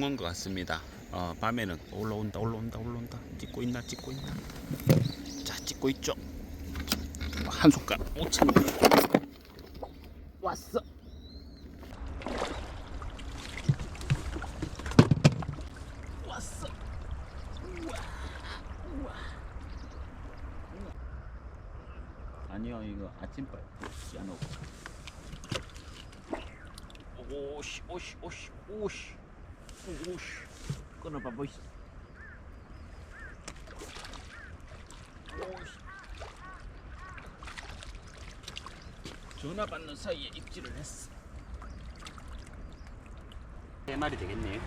붕어인 것 같습니다. 어, 밤에는 올라온다, 올라온다, 올라온다. 찍고 있나, 찍고 있나. 자, 찍고 있죠. 한 손가락 5천 왔어. 왔어. 우와, 우와. 아니요, 이거 아침밥 씨앗 오씨, 오씨, 오씨, 오씨, 오씨. 끊어봐 보이소. 오씨. 전화 받는 사이에 입질을 했어. 세 마리 되겠네요.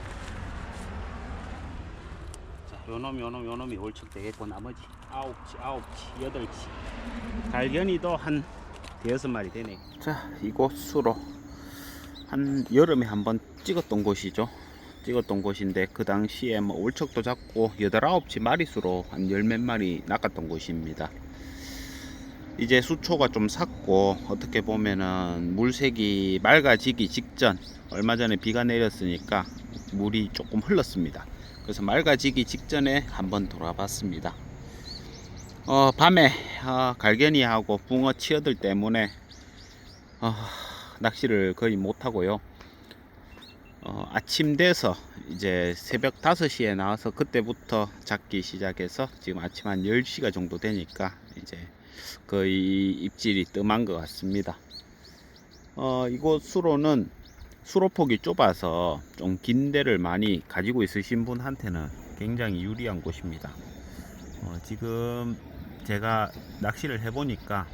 자, 요놈, 요놈, 요놈이 올척 되겠고 나머지 아홉치, 아홉치, 여덟치. 갈견이도 한 대여섯 마리 되네. 자, 이곳으로 한 여름에 한번 찍었던 곳이죠. 찍었던 곳인데 그 당시에 뭐 올척도 잡고 여덟 아홉치 마리수로 한 열 몇 마리 낚았던 곳입니다. 이제 수초가 좀 삭고 어떻게 보면은 물색이 맑아지기 직전 얼마 전에 비가 내렸으니까 물이 조금 흘렀습니다. 그래서 맑아지기 직전에 한번 돌아봤습니다. 어, 밤에 어, 갈견이하고 붕어 치어들 때문에 어, 낚시를 거의 못 하고요. 어, 아침 돼서 이제 새벽 5시에 나와서 그때부터 잡기 시작해서 지금 아침 한 10시가 정도 되니까 이제 거의 입질이 뜸한 것 같습니다. 어, 이곳 수로는 수로폭이 좁아서 좀 긴 데를 많이 가지고 있으신 분한테는 굉장히 유리한 곳입니다. 어, 지금 제가 낚시를 해보니까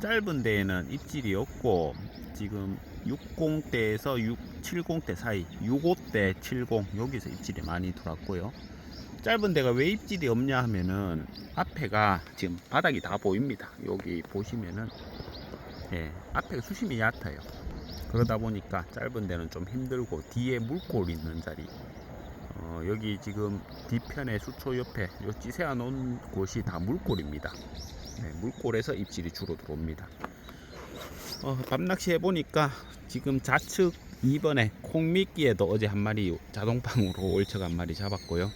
짧은 데에는 입질이 없고 지금 60대에서 6, 70대 사이 65대 70 여기서 입질이 많이 들어왔고요. 짧은 데가 왜 입질이 없냐 하면은 앞에가 지금 바닥이 다 보입니다. 여기 보시면은 예, 앞에가 수심이 얕아요. 그러다 보니까 짧은 데는 좀 힘들고 뒤에 물골 있는 자리. 어, 여기 지금 뒤편에 수초 옆에 요 찌세워 놓은 곳이 다 물골입니다 네, 물골에서 입질이 주로 들어옵니다 어, 밤낚시 해보니까 지금 좌측 2번에 콩미끼에도 어제 한 마리 자동방으로 올척 한 마리 잡았고요.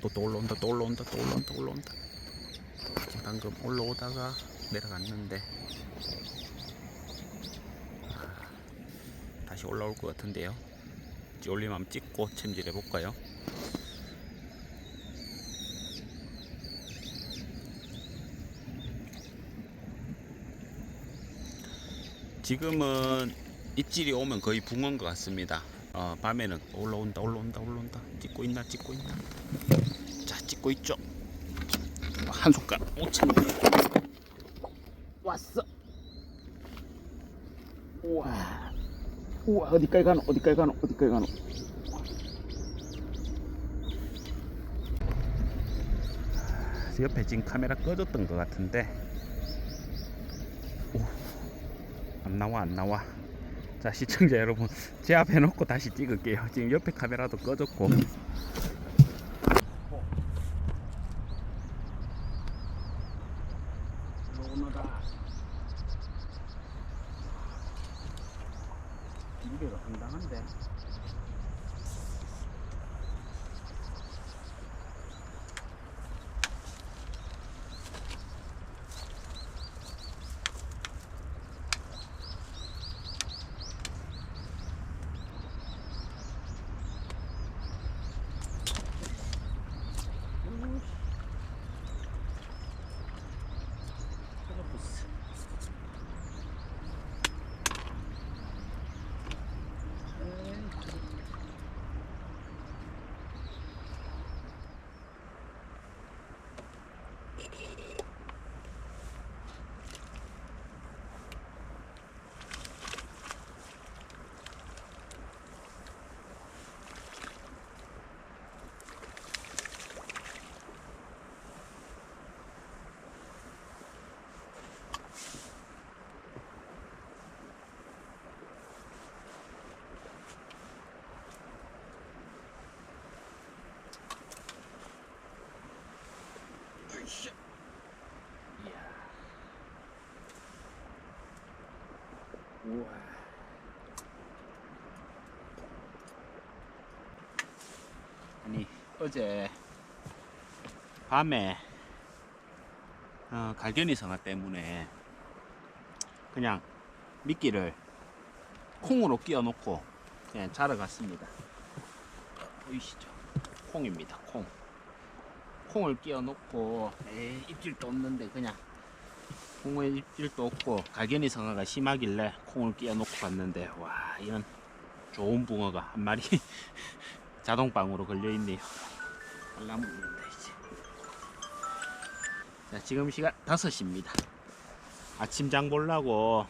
또, 또 올라온다, 또 올라온다, 또 올라온다, 또 올라온다. 어, 방금 올라오다가 내려갔는데 아, 다시 올라올 것 같은데요. 한번 찍고 챔질 해 볼까요? 지금은 입질이 오면 거의 붕어인 것 같습니다. 어, 밤에는 올라온다, 올라온다, 올라온다. 찍고 있나, 찍고 있나. 자, 찍고 있죠. 한 손가락 5천 왔어. 우와, 우와 어디까지 가노? 어디까지 가노? 어디까지 가노? 옆에 지금 카메라 꺼졌던 것 같은데 안 나와 안 나와. 자 시청자 여러분 제 앞에 놓고 다시 찍을게요. 지금 옆에 카메라도 꺼졌고 오너다 비계가 상당한데 아니 어제 밤에 어, 갈견이 성화 때문에 그냥 미끼를 콩으로 끼워 놓고 그냥 자러 갔습니다. 보이시죠? 콩입니다. 콩. 콩을 끼워 놓고 에이, 입질도 없는데 그냥 콩에 입질도 없고 갈견이 성화가 심하길래 콩을 끼워 놓고 갔는데 와 이런 좋은 붕어가 한 마리 자동방으로 걸려 있네요. 알라먹는다 이제. 자 지금 시간 5시입니다. 아침 장 보려고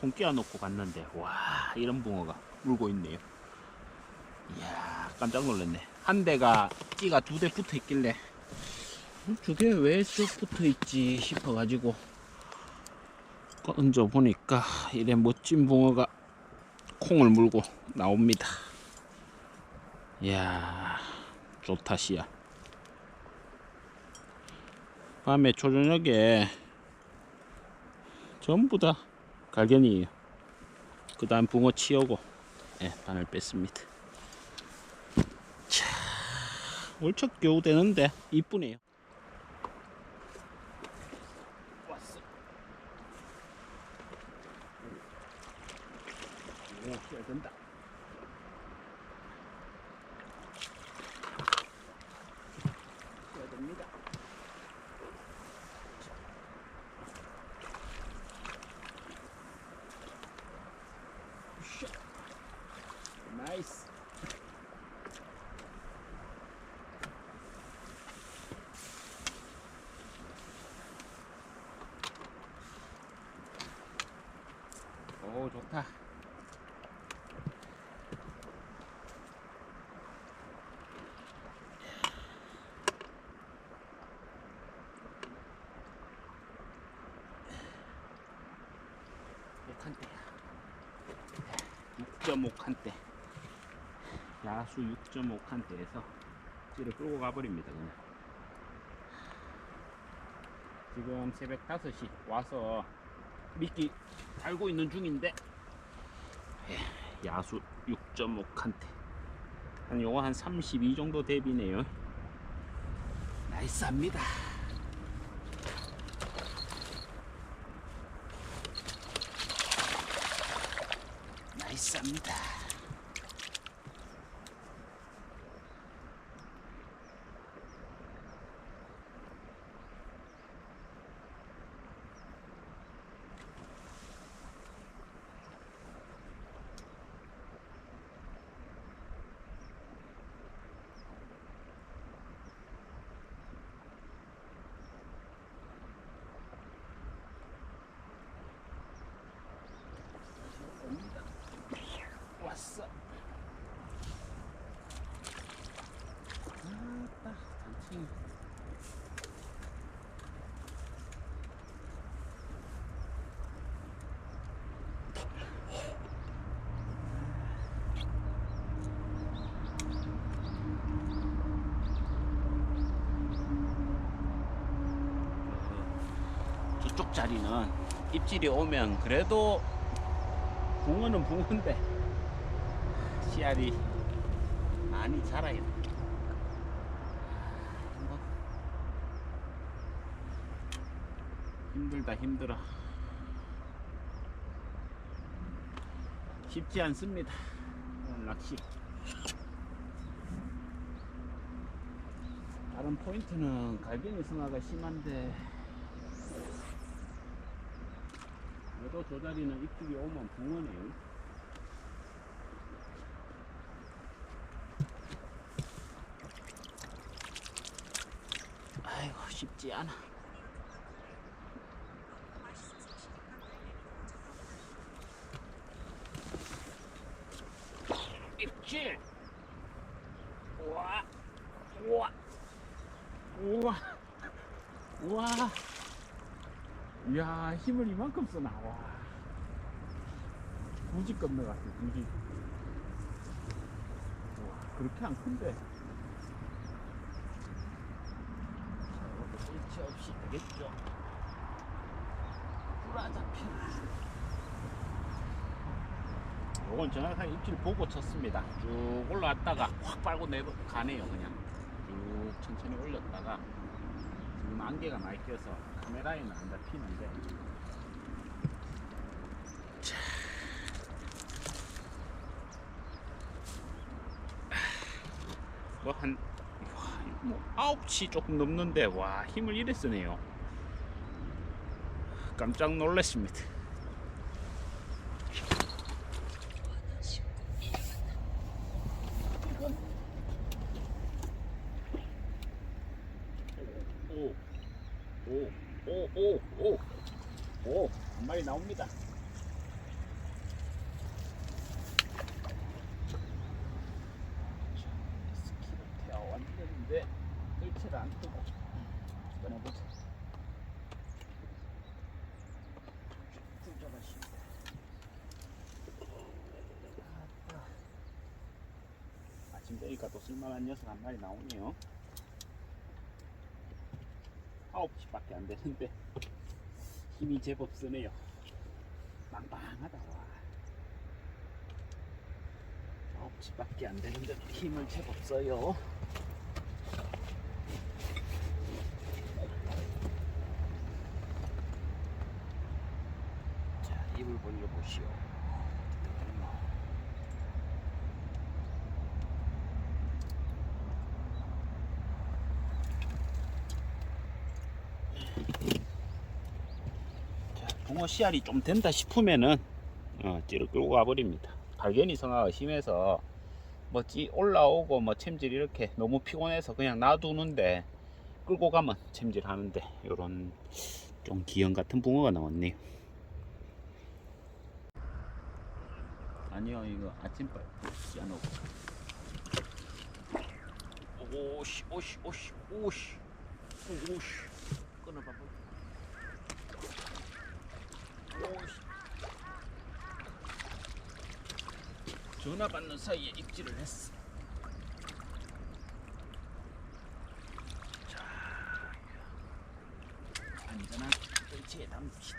콩 끼워 놓고 갔는데 와 이런 붕어가 물고 있네요. 이야 깜짝 놀랐네. 한 대가 찌가 두 대 붙어 있길래 저게 왜 쭉 붙어 있지 싶어 가지고 얹어 보니까 이래 멋진 붕어가 콩을 물고 나옵니다. 이야 좋다 시야. 밤에 초저녁에 전부 다 갈견이에요. 그 다음 붕어 치우고 예, 바늘 뺐습니다. 자, 월척 겨우 되는데 이쁘네요. 오, 잘된다. 잘 됩니다. 샷. 나이스. 오 좋다. 한 대야. 6.5칸대 야수 6.5칸대에서 찌를 끌고 가버립니다 그냥. 지금 새벽 5시 와서 미끼 달고 있는 중인데 예, 야수 6.5칸대 한 요거 한 32 정도 대비네요. 나이스합니다 옵니다. 저쪽 자리는 입질이 오면 그래도 붕어는 붕어인데 씨알이 많이 자라요. 뭐 힘들다 힘들어. 쉽지 않습니다. 오늘 낚시. 다른 포인트는 갈견이 승화가 심한데 그래도 저 자리는 입질이 오면 붕어네요. 아이고 쉽지 않아. 입질. 우와, 우와, 우와, 우와. 이야 힘을 이만큼 쓰나 와. 굳이 건너갔어 굳이. 와 그렇게 안 큰데. 일치 없이 되겠죠. 불안 잡히나 요건 정확하게 입질 보고 쳤습니다. 쭉 올라왔다가 확 빨고 내려 가네요 그냥. 쭉 천천히 올렸다가 지금 안개가 많이 껴서 카메라에는 안 잡히는데. 뭐한 뭐 9시 조금 넘는데 와 힘을 쓰네요. 깜짝 놀랐습니다 오오오 오 오 오 한 마리 나옵니다. 스키를 태워왔는데 일체를 안 뜨고. 꺼내보자 굴져가십니다. 아침 되니까 또 쓸만한 녀석 한 마리 나오네요 아홉 시밖에 안 되는데. 힘이 제법 쓰네요. 빵빵하다 와. 아홉 시밖에 안 되는데 힘을 제법 써요. 자 입을 벌려보시오 자, 붕어 씨알이 좀 된다 싶으면은 어, 찌를 끌고 가버립니다. 발견이 성화가 심해서 뭐찌 올라오고 뭐 챔질 이렇게 너무 피곤해서 그냥 놔두는데 끌고 가면 챔질 하는데 요런 좀 기형 같은 붕어가 나왔네요. 아니요 이거 아침밥 씨앗 오씨 오씨 오씨 오씨 오씨 끊어봐 전화 받는 사이에 입질을 했어. 자, 안전한 의지에 담읍시다.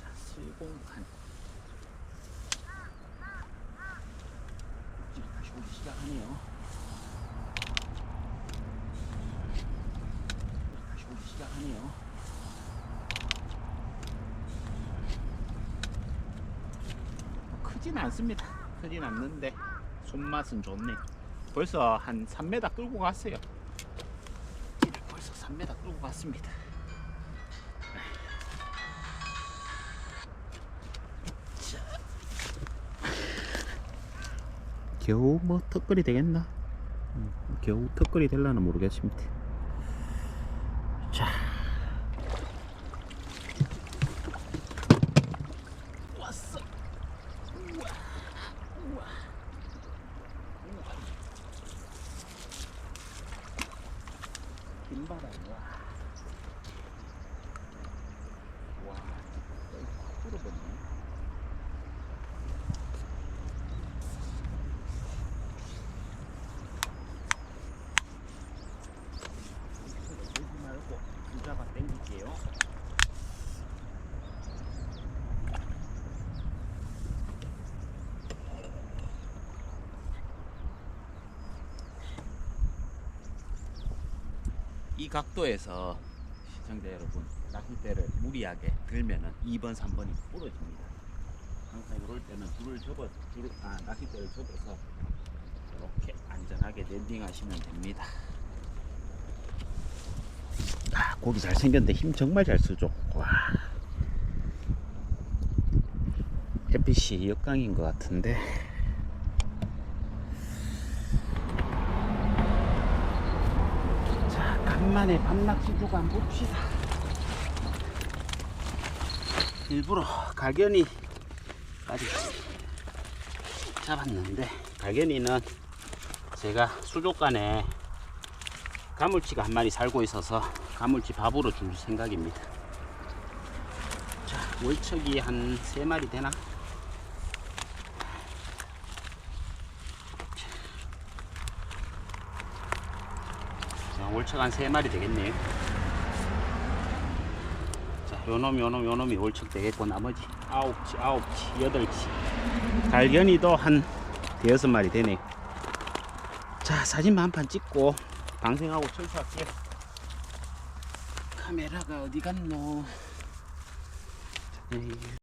자, 슬공간. 입질이 다시 오기 시작하네요. 다시 오기 시작하네요. 크진 않습니다. 크진 않는데 손맛은 좋네. 벌써 한 3m 끌고 갔어요. 벌써 3m 끌고 갔습니다. 자. 겨우 뭐 턱걸이 되겠나? 음, 겨우 턱걸이 될라나 모르겠습니다. 자. 왔어. 우와. 우와. 우와. 김바람 와. 와. 여기 확 불어버리네. 들지 말고 부자가 땡길게요. 이 각도에서 시청자 여러분 낚싯대를 무리하게 들면은 2번, 3번이 부러집니다. 항상 이럴 때는 줄을 접어, 줄, 아, 낚싯대를 접어서 이렇게 안전하게 랜딩 하시면 됩니다. 아, 고기 잘 생겼는데 힘 정말 잘 쓰죠. 와. 햇빛이 역강인 것 같은데. 자, 간만에 밤낚시 한번 봅시다. 일부러 갈견이까지 잡았는데, 갈견이는 제가 수족관에 가물치가 한 마리 살고 있어서 가물치 밥으로 줄 생각입니다. 자, 월척이 한 세 마리 되나? 월척 한세 마리 되겠네요. 자, 요놈 요놈 요놈이 월척 되겠고 나머지 아홉 치 아홉 치 여덟 치 달견이도 한 대여섯 마리 되네 자 사진만 한 판 찍고 방생하고 철수할게요 카메라가 어디 갔노 자, 에이.